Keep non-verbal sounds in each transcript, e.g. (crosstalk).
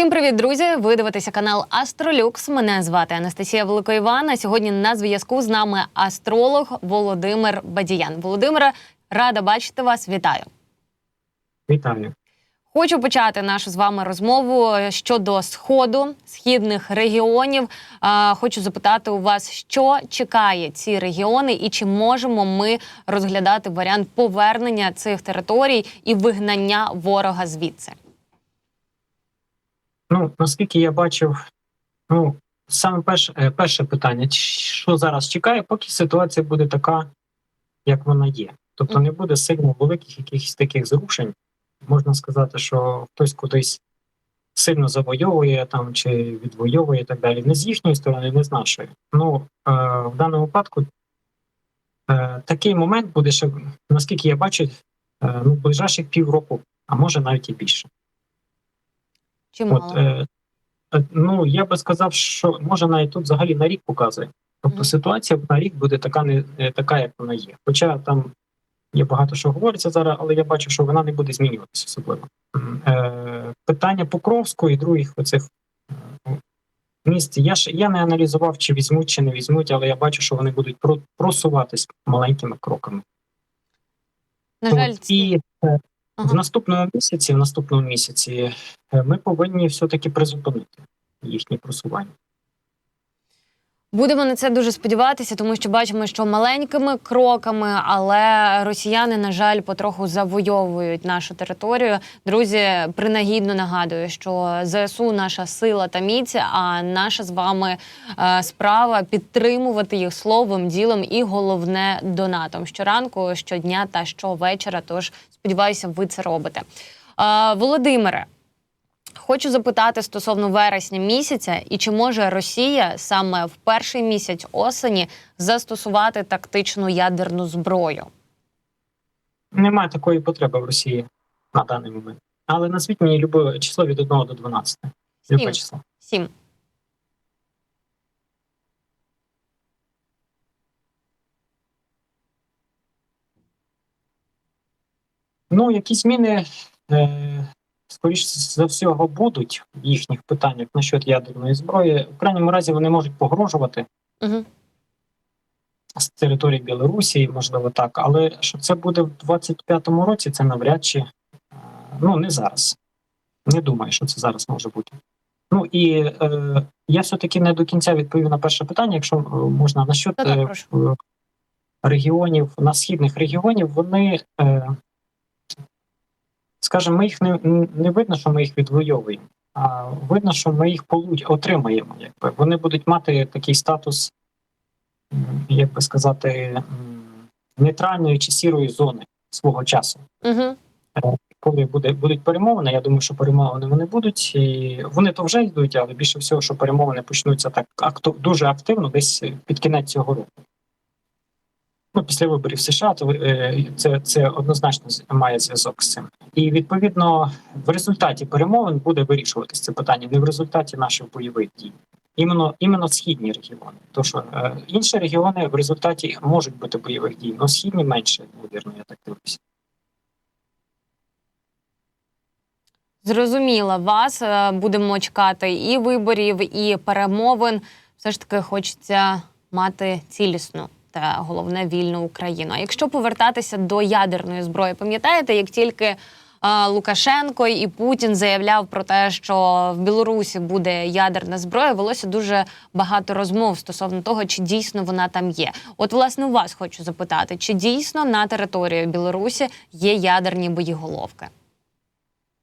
Всім привіт, друзі! Ви дивитеся канал Астролюкс. Мене звати Анастасія Великоївана. Сьогодні на зв'язку з нами астролог Володимир Бадіян. Володимире, рада бачити вас. Вітаю! Вітаю. Хочу почати нашу з вами розмову щодо сходу східних регіонів. Хочу запитати у вас, що чекає ці регіони, і чи можемо ми розглядати варіант повернення цих територій і вигнання ворога звідси? Ну, наскільки я бачив, ну, саме перше, е, перше питання: що зараз чекає, поки ситуація буде така, як вона є. Тобто не буде сильно великих якихось таких зрушень. Можна сказати, що хтось кудись сильно завойовує там чи відвоює і так далі. Не з їхньої сторони, не з нашої. Ну, е, в даному випадку е, такий момент буде ще, наскільки я бачу, е, ну, ближайших півроку, а може навіть і більше. Чимало? От, е, е, ну я би сказав, що може навіть тут взагалі на рік показує. Тобто ситуація на рік буде така, не така, як вона є. Хоча там є багато що говориться зараз, але я бачу, що вона не буде змінюватися особливо. Е, питання Покровську і других оцих е, місць. Я ж я не аналізував, чи візьмуть, чи не візьмуть, але я бачу, що вони будуть просуватись маленькими кроками. На жаль, От, і е, в наступному місяці, в наступному місяці, е, ми повинні все-таки призупинити їхнє просування. Будемо на це дуже сподіватися, тому що бачимо, що маленькими кроками, але росіяни, на жаль, потроху завойовують нашу територію. Друзі, принагідно нагадую, що ЗСУ наша сила та міць, а наша з вами е, справа підтримувати їх словом, ділом і головне донатом щоранку, щодня та щовечора. Тож сподіваюся, ви це робите. Е, Володимире. Хочу запитати стосовно вересня місяця, і чи може Росія саме в перший місяць осені застосувати тактичну ядерну зброю? Немає такої потреби в Росії на даний момент. Але назвіть мені любе число від 1 до 12. Любе Сім. число. Сім. Ну, якісь зміни, е, скоріш за всього, будуть в їхніх питаннях насчет ядерної зброї. В крайньому разі вони можуть погрожувати Угу. з території Білорусі, можливо, так. Але що це буде в 25-му році, це навряд чи е, ну не зараз. Не думаю, що це зараз може бути. Ну і е, я все-таки не до кінця відповів на перше питання, якщо е, можна насчет е, регіонів, на східних регіонів, вони, е, скажімо, ми їх не, не видно, що ми їх відвоюємо, а видно, що ми їх получ, отримаємо. Якби. Вони будуть мати такий статус, як би сказати, нейтральної чи сірої зони свого часу. Угу. Коли буде будуть перемовини, я думаю, що перемовини вони будуть, і вони то вже йдуть, але більше всього, що перемовини почнуться так акту, дуже активно, десь під кінець цього року. Ну, після виборів США, то е, це, це однозначно має зв'язок з цим. І відповідно в результаті перемовин буде вирішуватися це питання, не в результаті наших бойових дій. Іменно іменно східні регіони. Тому що е, інші регіони в результаті можуть бути бойових дій, але східні менше, ймовірно, я так дивлюся. Зрозуміла вас. Е, Будемо чекати і виборів, і перемовин. Все ж таки хочеться мати цілісну та головне вільну Україну. А якщо повертатися до ядерної зброї, пам'ятаєте, як тільки е, Лукашенко і Путін заявляв про те, що в Білорусі буде ядерна зброя, велося дуже багато розмов стосовно того, чи дійсно вона там є. От, власне, у вас хочу запитати, чи дійсно на території Білорусі є ядерні боєголовки?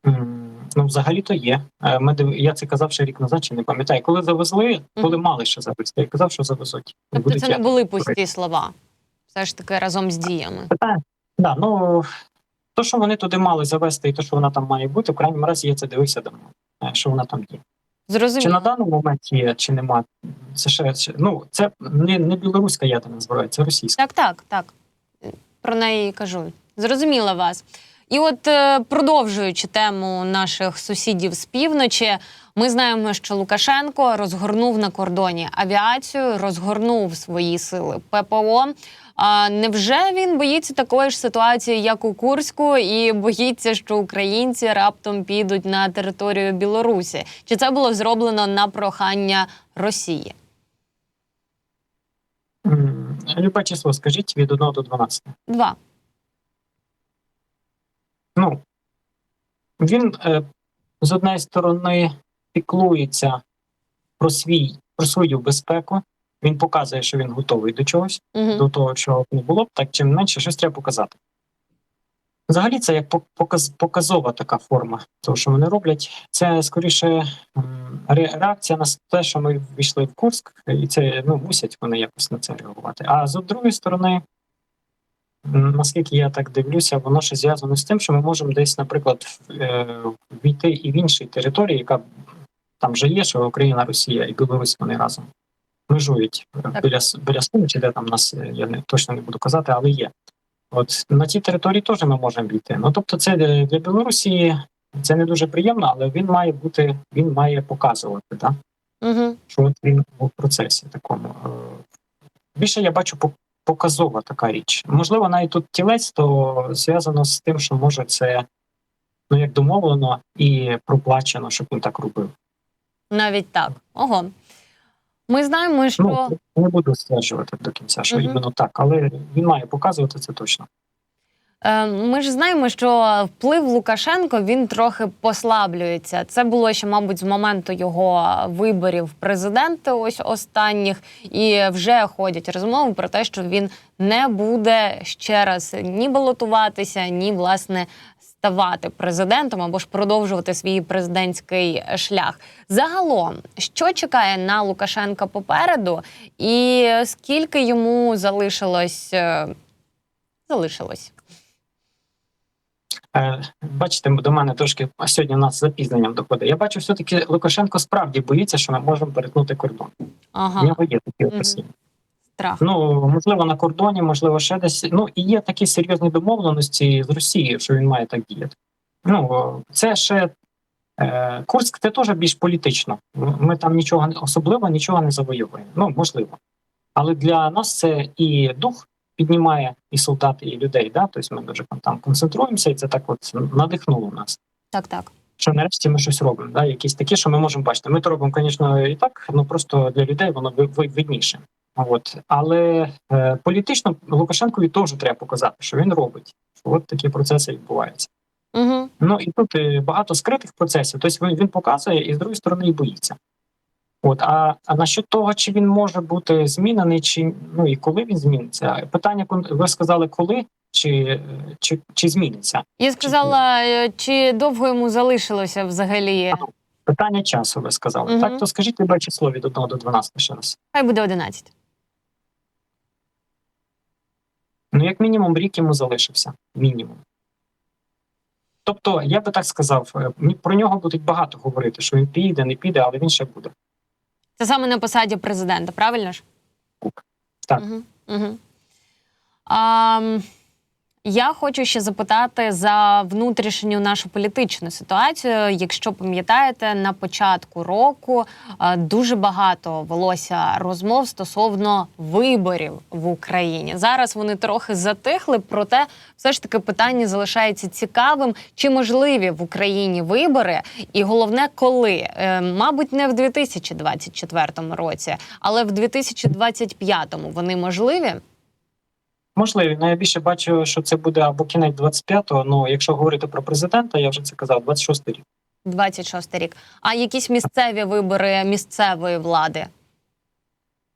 М, Ну, взагалі то є. Е, Ми я це казав ще рік назад, чи не пам'ятаю. Коли завезли, коли мали ще завезти, я казав, що завезуть. Тобто Будуть це не були пусті слова. Все ж таки разом з діями. Питання. Да, ну то, що вони туди мали завести, і то, що вона там має бути, в крайньому разі я це дивився давно. е, Що вона там є. Чи на Зрозуміло. даний момент є, чи нема. Це ще ще- ну це не, не білоруська ядерна зброя, це російська. Так, так, так. Про неї кажу. Зрозуміла вас. І от е, продовжуючи тему наших сусідів з півночі, ми знаємо, що Лукашенко розгорнув на кордоні авіацію, розгорнув свої сили ППО. А невже він боїться такої ж ситуації, як у Курську, і боїться, що українці раптом підуть на територію Білорусі? Чи це було зроблено на прохання Росії? Любе число, скажіть від 1 до 12. Два. Ну, він е, з однієї сторони піклується про свій про свою безпеку. Він показує, що він готовий до чогось, Угу. до того, чого не було б, так чим менше щось треба показати. Взагалі, це як показ, показова така форма того, що вони роблять. Це скоріше реакція на те, що ми війшли в Курск, і це ну, мусять вони якось на це реагувати. А з другої сторони, наскільки я так дивлюся, воно ще зв'язано з тим, що ми можемо десь, наприклад, е, війти і в інші території, яка там вже є, що Україна, Росія і Білорусь вони разом межують е, Так. біля біля Суми, чи де там нас е, я не точно не буду казати, але є. От на цій території теж ми можемо війти. Ну тобто, це для, Білорусі це не дуже приємно, але він має бути, він має показувати, да? Угу. що от він у процесі такому. Більше я бачу показова така річ. Можливо, навіть тут тілець, то зв'язано з тим, що може це ну як домовлено і проплачено, щоб він так робив. Навіть так. Ого. Ми знаємо, що Ну не буду стверджувати до кінця, що іменно так, але він має показувати це точно. Е, Ми ж знаємо, що вплив Лукашенко він трохи послаблюється. Це було ще, мабуть, з моменту його виборів в президенти, ось останніх, і вже ходять розмови про те, що він не буде ще раз ні балотуватися, ні власне ставати президентом або ж продовжувати свій президентський шлях. Загалом, що чекає на Лукашенка попереду, і скільки йому залишилось? е, Залишилось. Е, Бачите, до мене трошки сьогодні у нас запізненням доходить. Я бачу, все-таки Лукашенко справді боїться, що ми можемо перетнути кордон. У Ага, нього є такі Мгм. страх. Ну можливо, на кордоні, можливо, ще десь. Ну і є такі серйозні домовленості з Росією, що він має так діяти. Ну це ще е, Курськ, це теж більш політично. Ми там нічого особливо нічого не завоюємо. Ну можливо, але для нас це і дух піднімає, і солдати, і людей. Да? Тобто ми дуже там концентруємося, і це так от надихнуло нас. Так, так. Що нарешті ми щось робимо, да? якісь такі, що ми можемо бачити. Ми то робимо, звісно, і так, ну просто для людей воно ви- ви- видніше. От але е, політично Лукашенкові теж треба показати, що він робить. Що от такі процеси відбуваються. Угу. Ну і тут е, багато скритих процесів. Тобто він, він показує і з другої сторони і боїться. От, а, а насчет того, чи він може бути змінений, чи ну і коли він зміниться? Питання ви сказали, коли чи, чи, чи зміниться? Я сказала, е, чи довго йому залишилося взагалі? Питання часу, ви сказали. Мгм. Так, то скажіть любе число від 1 до 12 ще раз. Хай буде 11. Ну, як мінімум, рік йому залишився. Мінімум. Тобто, я би так сказав, е, про нього будуть багато говорити, що він піде, не піде, але він ще буде. Це саме на посаді президента, правильно ж? Так. Угу. Угу. А, я хочу ще запитати за внутрішню нашу політичну ситуацію. Якщо пам'ятаєте, на початку року е, дуже багато велося розмов стосовно виборів в Україні. Зараз вони трохи затихли, проте все ж таки питання залишається цікавим, чи можливі в Україні вибори, і головне, коли Е, мабуть, не в 2024 році, але в 2025 вони можливі. Можливо, ну я більше бачу, що це буде або кінець 25-го, ну якщо говорити про президента, я вже це казав, 26-й рік. 26 рік. А якісь місцеві вибори місцевої влади?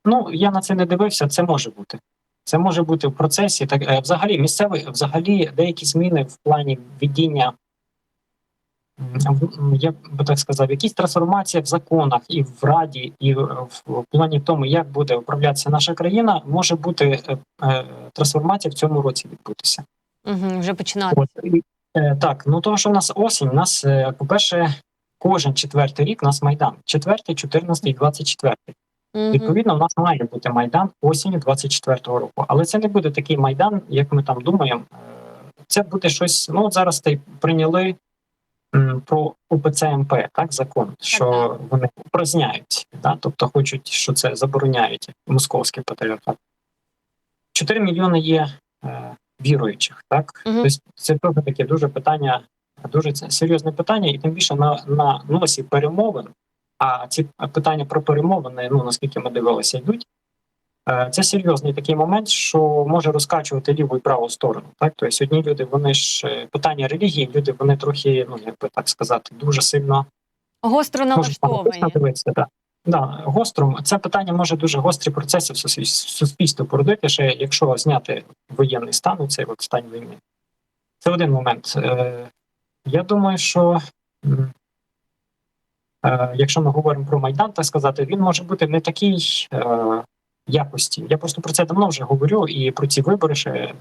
Ну я на це не дивився. Це може бути. Це може бути в процесі. Так е, взагалі місцевий, взагалі деякі зміни в плані віддіння. В- Я би так сказав, якісь трансформації в законах і в раді, і в, в плані тому, як буде управлятися наша країна, може бути е, е, трансформація в цьому році відбутися. Угу, вже починати. І, е, так, ну того, що в нас осінь, у нас, е, по-перше, кожен четвертий рік у нас майдан. Четвертий, чотирнадцятий, двадцять четвертий. Угу. Відповідно, в нас має бути майдан осінню 24-го року. Але це не буде такий майдан, як ми там думаємо. це буде щось. Ну от зараз ти прийняли про УПЦ МП, так закон, що вони упраздняють, да? тобто хочуть, що це забороняють московський патріархат. 4 мільйони є е, віруючих, так Мгм. тобто це трохи таке дуже питання, дуже це серйозне питання, і тим більше на, на носі перемовин. А ці питання про перемовини, ну наскільки ми дивилися, йдуть. Е, Це серйозний такий момент, що може розкачувати ліву і праву сторону. Так, тобто одні люди, вони ж е, питання релігії, люди вони трохи, ну як би так сказати, дуже сильно Гостро налаштовані. дивитися. Да, гостром це питання може дуже гострі процеси в суспіль- суспільстві породити, ще якщо зняти воєнний стан, цей от стан війни. Це один момент. Е, Я думаю, що е, якщо ми говоримо про Майдан, так сказати, він може бути не такий е, якості. Я просто про це давно вже говорю, і про ці вибори ще е,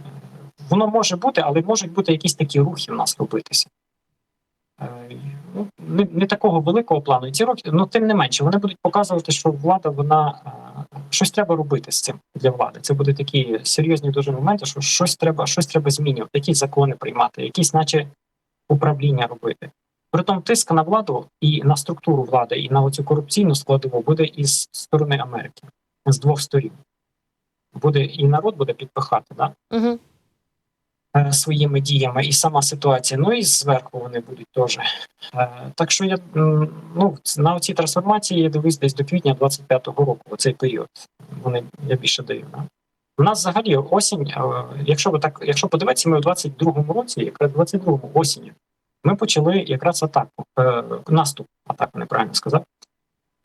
воно може бути, але можуть бути якісь такі рухи в нас робитися. Е, ну, не, не такого великого плану. І ці роки, ну тим не менше, вони будуть показувати, що влада вона е, щось треба робити з цим для влади. Це будуть такі серйозні дуже моменти, що щось треба, щось треба змінювати, якісь закони приймати, якісь, наче управління робити. Притом тиск на владу і на структуру влади, і на оцю корупційну складову буде із сторони Америки з двох сторін. Буде і народ буде підпихати, да? Угу. е, своїми діями, і сама ситуація. Ну і зверху вони будуть теж. Е, Так що я ну на цій трансформації я дивлюсь десь до квітня 25-го року, оцей період. Вони я більше даю. Да? У нас взагалі осінь, е, якщо ви так, якщо подивитися, ми у 22-му році, якраз 22-му осінню, ми почали якраз атаку, е, наступ, атаку неправильно сказав.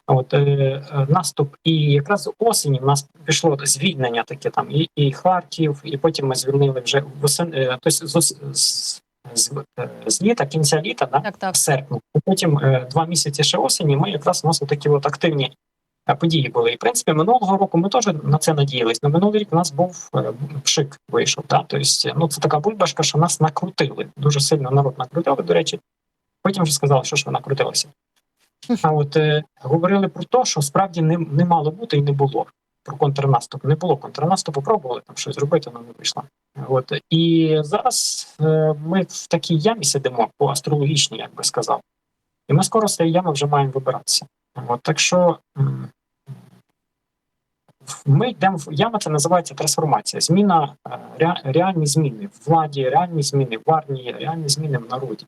От е, е, наступ, і якраз осені в нас пішло звільнення таке там і, і Харків, і потім ми звільнили вже восен, е, тобто з, з, з, з, е, літа, кінця літа, да, Так, так. в серпні. І потім е, два місяці ще осені. Ми якраз у нас такі от активні події були. І в принципі минулого року ми теж на це надіялись. На минулий рік у нас був е, пшик вийшов. Да? Тобто, ну це така бульбашка, що нас накрутили. Дуже сильно народ накрутили. До речі, потім вже сказали, що ж ви накрутилися. А от е, говорили про те, що справді не, не мало бути і не було про контрнаступ. Не було контрнаступу, пробували там щось зробити, але не вийшло. От і зараз е, ми в такій ямі сидимо по астрологічній, як би сказав. І ми скоро з цієї ями вже маємо вибиратися. От так що ми йдемо в яма, це називається трансформація. Зміна е, ре, реальні зміни в владі, реальні зміни в армії, реальні зміни в народі.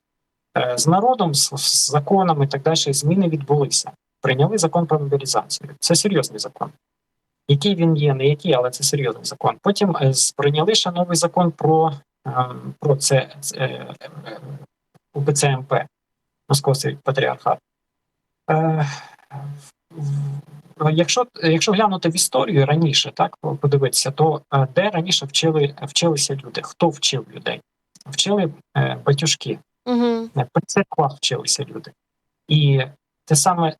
Е, З народом, з, законами так далі зміни відбулися. Прийняли закон про мобілізацію. Це серйозний закон. Який він є, не який, але це серйозний закон. Потім е, прийняли ще новий закон про, е, про це, це е, е, УПЦ МП, Московський патріархат. Якщо, якщо глянути в історію раніше, так подивитися, то де раніше вчили, вчилися люди? Хто вчив людей? Вчили батюшки, Угу. при церквах вчилися люди. І те саме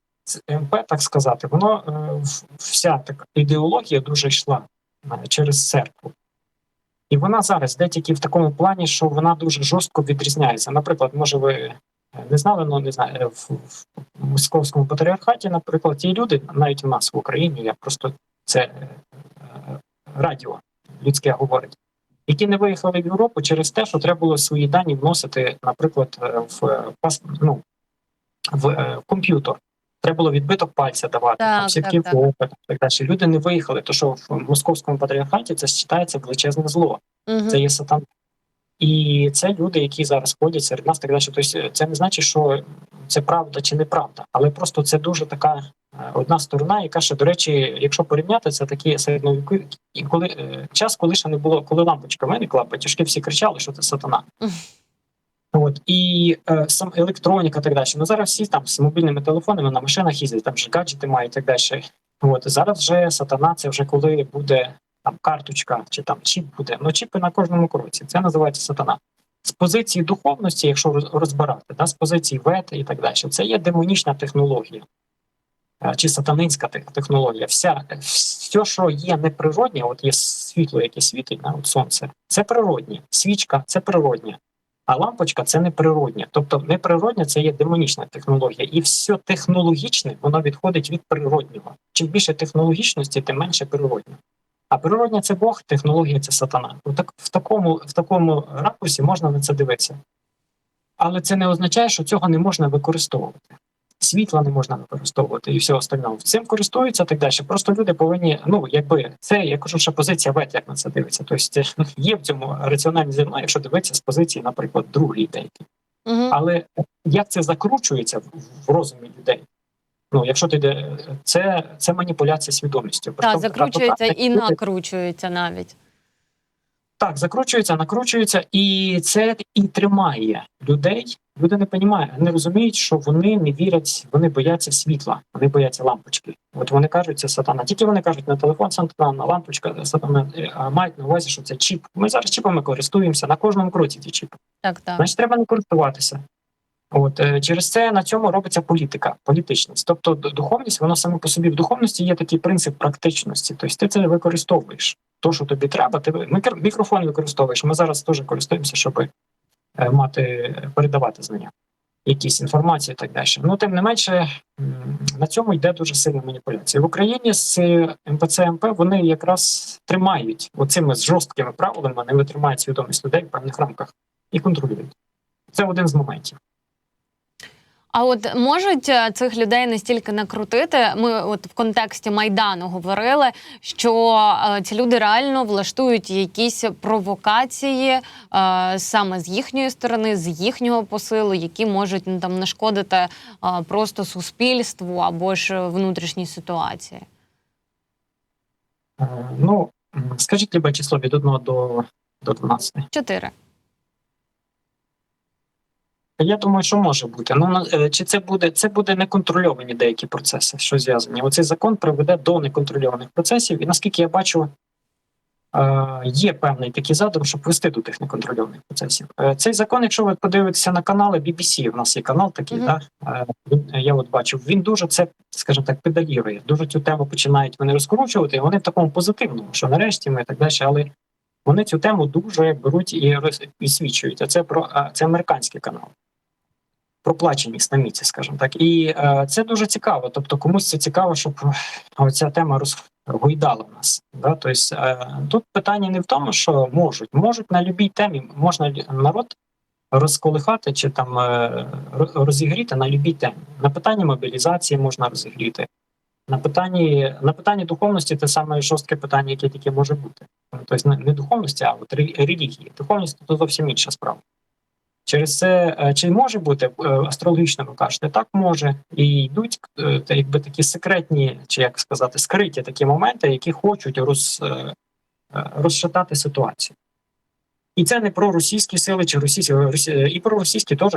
МП, так сказати, воно е, вся така ідеологія дуже йшла е, через церкву. І вона зараз йде тільки в такому плані, що вона дуже жорстко відрізняється. Наприклад, може, ви е, не знали, ну не знаю, е, в, в московському патріархаті, наприклад, ті люди, навіть у нас в Україні, я просто це е, е, радіо людське говорить, які не виїхали в Європу через те, що треба було свої дані вносити, наприклад, е, в е, ну, в, е, комп'ютер. Треба було відбиток пальця давати, Так, там, сітків так, так. так далі. Люди не виїхали, то що в московському патріархаті це вважається величезне зло. Угу. Це є сатан. І це люди, які зараз ходять серед нас, так далі. Тобто це не значить, що це правда чи неправда, але просто це дуже така одна сторона, яка ще, до речі, якщо порівняти, це такі середньовіки, і коли е, час, коли ще не було, коли лампочка виникла, батюшки всі кричали, що це сатана. От і е, сам електроніка, так далі. Ну зараз всі там з мобільними телефонами на машинах їздять, там вже гаджети мають так далі. От зараз вже сатана, це вже коли буде там карточка чи там чіп буде. Ну чіпи на кожному кроці. Це називається сатана. З позиції духовності, якщо розбирати, да, з позиції вет і так далі, це є демонічна технологія. Е, Чи сатанинська технологія, вся все, що є неприроднє, от є світло, яке світить на сонце, це природнє. Свічка це природнє. А лампочка це неприроднє. Тобто неприроднє це є демонічна технологія, і все технологічне воно відходить від природнього. Чим більше технологічності, тим менше природнього. А природня це Бог, технологія це сатана. Так, в, такому, в такому ракурсі можна на це дивитися. Але це не означає, що цього не можна використовувати. Світла не можна використовувати і все остального. Цим користуються так далі. Просто люди повинні, ну якби це я кажу, що позиція вет, як на це дивиться. Тобто (laughs) є в цьому раціональне зерно, якщо дивитися з позиції, наприклад, другої ідейки. Угу. Але як це закручується в, розумі людей? Ну, якщо ти йде, це, це маніпуляція свідомістю. Так, закручується і накручується навіть. Так, закручується, накручується, і це і тримає людей. Люди не розуміють, не розуміють, що вони не вірять, вони бояться світла, вони бояться лампочки. От вони кажуть, це сатана. Тільки вони кажуть на телефон сатана, на лампочка сатана, е, а мають на увазі, що це чіп. Ми зараз чіпами користуємося на кожному кроці. Ці чіпи. Так, так. Значить, треба не користуватися. От е, через це на цьому робиться політика, політичність. Тобто духовність, воно саме по собі в духовності є такий принцип практичності. Тобто ти це використовуєш. То, що тобі треба, ти мікрофон використовуєш. Ми зараз теж користуємося, щоб е, мати передавати знання, якісь інформації і так далі. Ну тим не менше, на цьому йде дуже сильна маніпуляція. В Україні з МПЦ МП вони якраз тримають оцими жорсткими правилами, вони тримають свідомість людей в певних рамках і контролюють. Це один з моментів. А от можуть е, цих людей настільки накрутити? Ми от в контексті майдану говорили, що е, ці люди реально влаштують якісь провокації е, саме з їхньої сторони, з їхнього посилу, які можуть ну, там нашкодити просто суспільству або ж внутрішній ситуації. Ну, скажіть любе число від 1 до, до 12. Чотири. Я думаю, що може бути. Ну е, чи це буде це буде неконтрольовані деякі процеси, що зв'язані. Оцей закон приведе до неконтрольованих процесів, і наскільки я бачу, е, є певний такий задум, щоб вести до тих неконтрольованих процесів. Е, Цей закон, якщо ви подивитеся на канали BBC, в нас є канал такий, Мгм. да, е, він, я от бачив, він дуже це, скажімо так, педалірує. Дуже цю тему починають вони розкручувати, і вони в такому позитивному, що нарешті ми і так далі, але вони цю тему дуже беруть і роз-. А це про а, це американський канал. Проплачені стаміці, скажімо так, і е, це дуже цікаво. Тобто, комусь це цікаво, щоб е, ця тема розгойдала нас. Да? Тобто, е, тут питання не в тому, що можуть, можуть на будь-якій темі, можна народ розколихати чи там е, розігріти на будь-якій темі. На питанні мобілізації можна розігріти. На питанні на питанні духовності це саме жорстке питання, яке тільки може бути. Тобто не духовності, а от релігії. Духовність це зовсім інша справа. Через це е, чи може бути е, астрологічно, ви кажете, так може, і йдуть е, якби такі секретні, чи як сказати, скриті такі моменти, які хочуть роз, розшатати ситуацію. І це не про російські сили чи російські росі- і про російські теж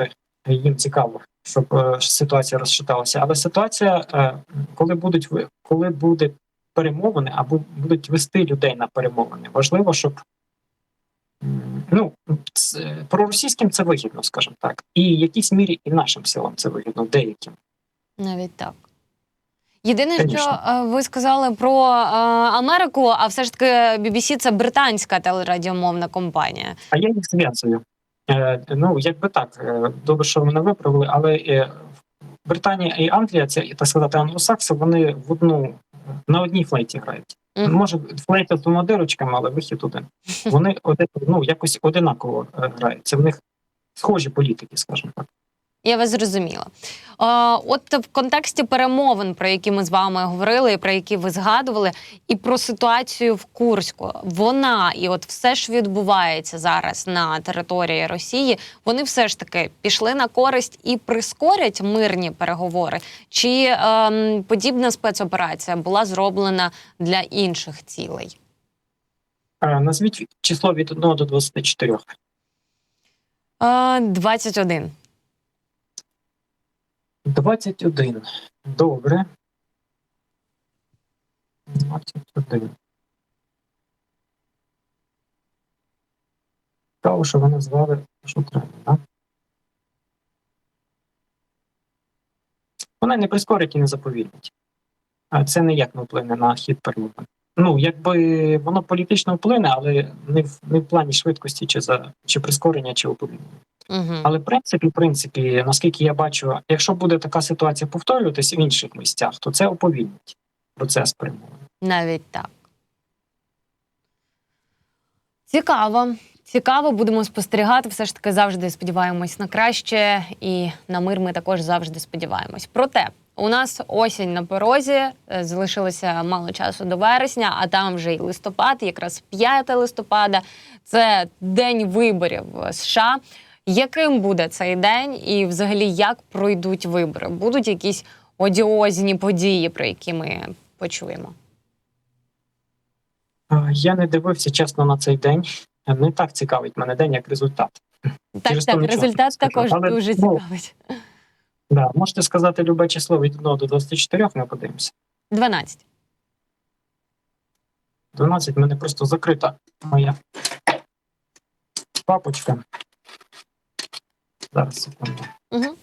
їм цікаво, щоб ситуація розшаталася. Але ситуація, коли будуть коли буде перемовини або будуть вести людей на перемовини, важливо, щоб ну це, проросійським це вигідно, скажімо так, і в якійсь мірі і нашим силам це вигідно, деяким. Навіть так. Єдине, Конечно. що е, ви сказали про е, Америку, а все ж таки BBC – це британська телерадіомовна компанія. А я їх зв'язую. Е, ну, якби так, добре, що мене виправили, але Британія і Англія, це так сказати, англосакси, вони в одну на одній флейті грають. Мгм. Може, флейта з двома дирочками, але вихід один. (laughs) Вони ну, якось одинаково е, грають. Це в них схожі політики, скажімо так. Я вас зрозуміла. От в контексті перемовин, про які ми з вами говорили, і про які ви згадували, і про ситуацію в Курську, вона і от все ж відбувається зараз на території Росії. Вони все ж таки пішли на користь і прискорять мирні переговори. Чи ем, подібна спецоперація була зроблена для інших цілей? Назвіть число від 1 до 24. Е, 21. 21. Добре. 21. Цікаво, що вони звали, що треба, так? Вони не прискорять і не заповільнять. А це ніяк не вплине на хід перемовин. Ну, якби воно політично вплине, але не в, не в плані швидкості, чи за чи прискорення, чи уповільнення. Угу. Але в принципі, в принципі, наскільки я бачу, якщо буде така ситуація повторюватись в інших місцях, то це уповільнить процес перемоги. Навіть так. Цікаво. Цікаво, будемо спостерігати. Все ж таки завжди сподіваємось на краще, і на мир ми також завжди сподіваємось. Проте у нас осінь на порозі, е, залишилося мало часу до вересня, а там вже й листопад, якраз 5 листопада. Це день виборів США. Яким буде цей день, і взагалі як пройдуть вибори? Будуть якісь одіозні події, про які ми почуємо? Я не дивився чесно на цей день. Не так цікавить мене день, як результат. Так, Через так, результат також Але, дуже ну. Да, можете сказати любе число від 1 до 24, ми подивимося. 12. 12 в мене просто закрита моя папочка. Зараз секунду. Угу.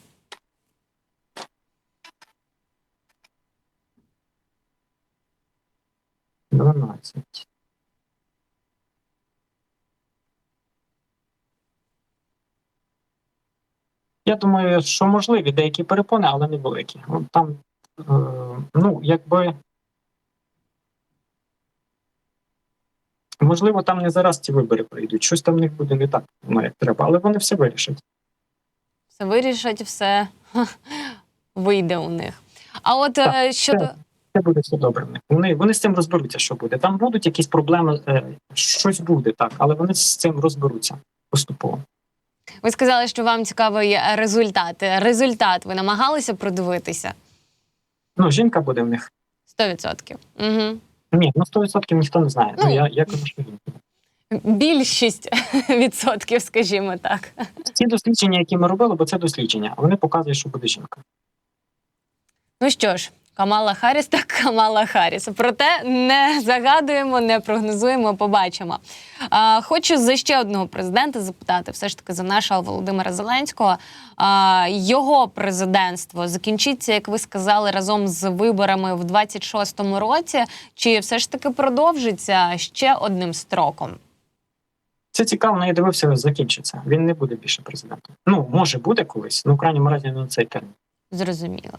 Дванадцять. Я думаю, що можливі деякі перепони, але не великі. От Там, е, ну, якби. Можливо, там не зараз ці вибори прийдуть. Щось там в них буде не так, ну, як треба, але вони все вирішать. Все вирішать, (laughs) все вийде у них. А от Так, е, щодо так. Це буде все добре. Вони, вони з цим розберуться, що буде. Там будуть якісь проблеми, е, щось буде так, але вони з цим розберуться поступово. ви сказали, що вам цікавий результат. Результат ви намагалися продивитися? Ну, жінка буде в них. 100%. Угу. Ні, ну 100% ніхто не знає. Ну, Ну. я, я кажу, що жінка. Більшість (laughs) відсотків, скажімо так. Ці дослідження, які ми робили, бо це дослідження, вони показують, що буде жінка. Ну що ж, Камала Харріс так Камала Харріс. Проте не загадуємо, не прогнозуємо, побачимо. А, хочу за ще одного президента запитати, все ж таки за нашого Володимира Зеленського. А, його президентство закінчиться, як ви сказали, разом з виборами в 26-му році, чи все ж таки продовжиться ще одним строком? Це цікаво, я дивився, закінчиться. Він не буде більше президентом. Ну, може буде колись, ну в крайньому разі на цей термін. Зрозуміло.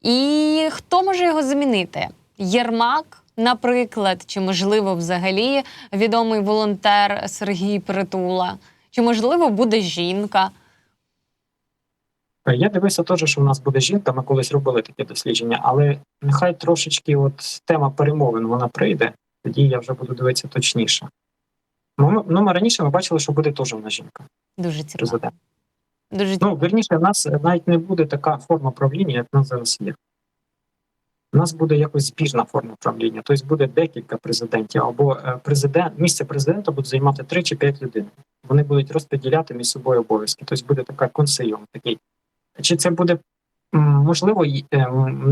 І хто може його замінити? Єрмак, наприклад, чи можливо взагалі відомий волонтер Сергій Притула? Чи можливо буде жінка? Е, Я дивився теж, що в нас буде жінка. Ми колись робили таке дослідження, але нехай трошечки от тема перемовин вона прийде, тоді я вже буду дивитися точніше. Ну, ми- ну, ми раніше ми бачили, що буде теж нас жінка, Дуже цікаво. Дуже Ну, верніше, в нас навіть не буде така форма правління, як в нас зараз є. У нас буде якось збіжна форма правління, тобто буде декілька президентів, або е, президент, місце президента буде займати 3 чи 5 людей. Вони будуть розподіляти між собою обов'язки. Тобто буде така консильйом такий. Чи це буде можливо, е,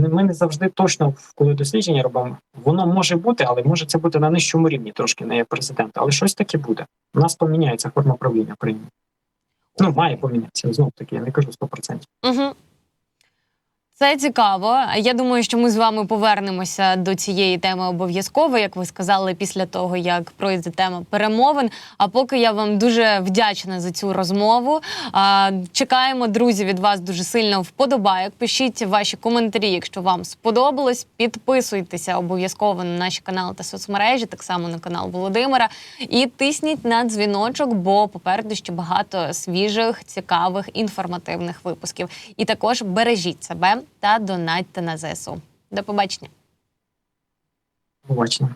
ми не завжди точно, коли дослідження робимо, воно може бути, але може це бути на нижчому рівні трошки, не як президент, але щось таке буде. У нас поміняється форма правління країни. Ну, має помінятися, знов таки, я не кажу 100%. Угу. Це цікаво. Я думаю, що ми з вами повернемося до цієї теми обов'язково, як ви сказали, після того, як пройде тема перемовин. А поки я вам дуже вдячна за цю розмову. Чекаємо, друзі, від вас дуже сильно вподобайок. Пишіть ваші коментарі, якщо вам сподобалось. Підписуйтеся обов'язково на наші канали та соцмережі, так само на канал Володимира. І тисніть на дзвіночок, бо попереду ще багато свіжих, цікавих, інформативних випусків. І також бережіть себе та донатьте на ЗСУ. До побачення. Побачення.